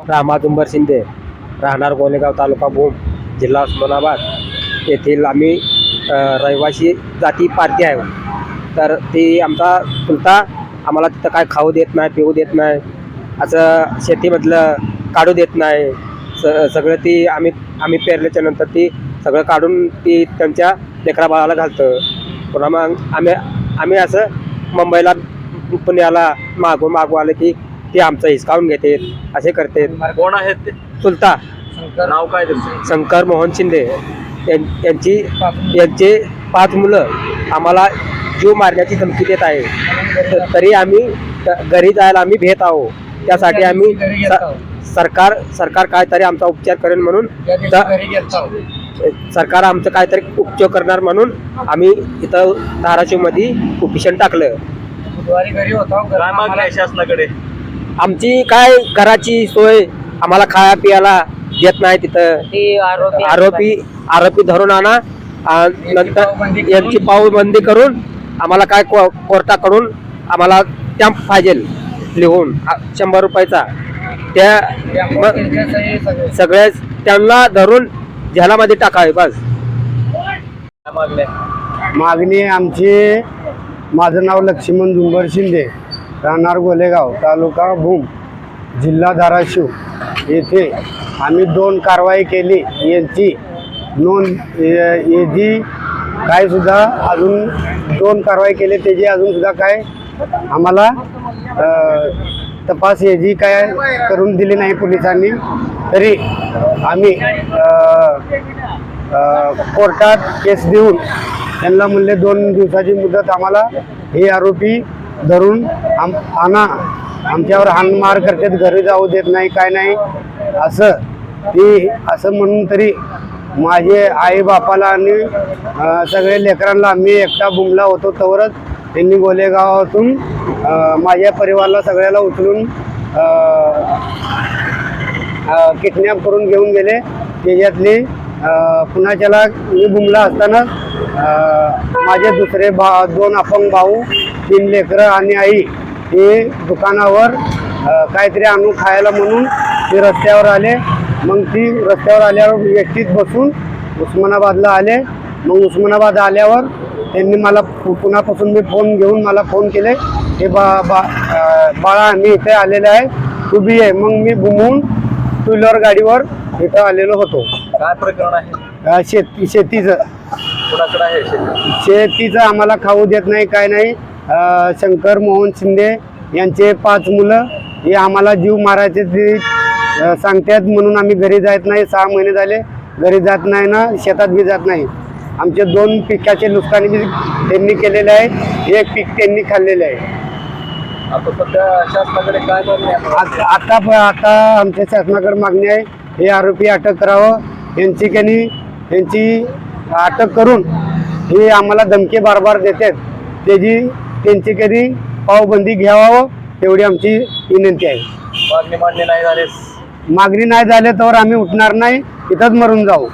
रामादुंबर शिंदे राहणार गोलेगाव तालुका भूम जिल्हा उस्मानाबाद येथील आम्ही रहिवासी जाती पार्टी आहे. तर ती आमचा चुलता आम्हाला तिथं काय खाऊ देत नाही पिऊ देत नाही असं शेतीमधलं काढू देत नाही. स सगळं ती आम्ही आम्ही पेरल्याच्या नंतर ती सगळं काढून ती त्यांच्या लेकरा बाळाला घालतं. पुन्हा मग आम्ही आम्ही असं मुंबईला पुण्याला मागून मागू आलं की ते आमचं हिसकावून घेते असे करते कोण आहेत ते? चुलता नाव काय शंकर मोहन शिंदे. यांची यांचे पाच मुलं आम्हाला जीव मारण्याची धमकी देत आहे तरी आम्ही घरी जायला आम्ही भेट आहो त्यासाठी आम्ही सरकार सरकार काहीतरी आमचा उपचार करेल म्हणून सरकार आमचं काहीतरी उपचार करणार म्हणून आम्ही इथं धाराशिवमध्ये उपिशन टाकलं. काय मागणी आहे शासनाकडे? आमची काय घराची सोय आम्हाला खाया पियाला देत नाही तिथं. ती आरोपी आरोपी आरोपी धरून आणा. नंतर यांची पाऊबंदी करून आम्हाला काय को- कोर्टाकडून आम्हाला स्टॅम्प पाहिजे लिहून शंभर रुपयाचा. त्या मग सगळे त्यांना धरून झेलामध्ये टाकावे बस. मागणी आमची माझं नाव लक्ष्मण झुंबर शिंदे. राहणार गोलेगाव तालुका भूम जिल्हा धाराशिव. येथे आम्ही दोन कारवाई केली. यांची नोंद याची काय सुद्धा अजून दोन कारवाई केली. त्याची अजूनसुद्धा काय आम्हाला तपास याची काय करून दिली नाही पोलिसांनी. तरी आम्ही कोर्टात केस देऊन त्यांना म्हणले दोन दिवसाची मुदत आम्हाला हे आरोपी धरून आम आणा आमच्यावर हानमार करतात घरी जाऊ देत नाही काय नाही. असं ती असं म्हणून तरी माझे आई बापाला आणि सगळे लेकरांना मी एकटा बुमला होतो तवरच. त्यांनी गोलेगावातून माझ्या परिवाराला सगळ्याला उचलून किडनॅप करून घेऊन गेले. त्याच्यातली पुन्हा त्याला मी बुमला असताना माझे दुसरे भा दोन अपंग भाऊ तीन लेकरं आणि आई हे दुकानावर काहीतरी आणून खायला म्हणून ते रस्त्यावर आले. मग ती रस्त्यावर आल्यावर व्यक्तीत बसून उस्मानाबादला आले. मग उस्मानाबाद आल्यावर त्यांनी मला पु- पुण्यापासून मी फोन घेऊन मला फोन केले. हे बा बा बाळा मी इथे आलेले आहे. तू बी आहे मग मी घुमून टू व्हीलर गाडीवर इथं आलेलो होतो. काय प्रकरण आहे? शेती शेतीचं. कुणाकडे आहे शेती? शेतीचं आम्हाला खाऊ देत नाही काय नाही. अ, शंकर मोहन शिंदे यांचे पाच मुलं हे आम्हाला जीव मारायचे ते अ, सांगतात म्हणून आम्ही घरी जात नाही सहा महिने झाले. घरी जात नाही ना शेतात बी जात नाही. आमचे दोन पिकाचे नुकसान बी त्यांनी केलेले आहे एक पीक त्यांनी खाल्लेले आहे. आता सध्या शासनाकडे काय मागणी आहे? आता आता प- आता आमच्या शासनाकडे मागणी आहे हे आरोपी अटक करावं. यांची त्यांनी यांची अटक करून हे आम्हाला धमकी बारबार देतात. त्याची त्यांची कधी पावबंदी घ्यावं तेवढी आमची विनंती आहे. मागणी मान्य नाही झालेस. मागणी नाही झाली तर आम्ही उठणार नाही इथंच मरून जाऊ.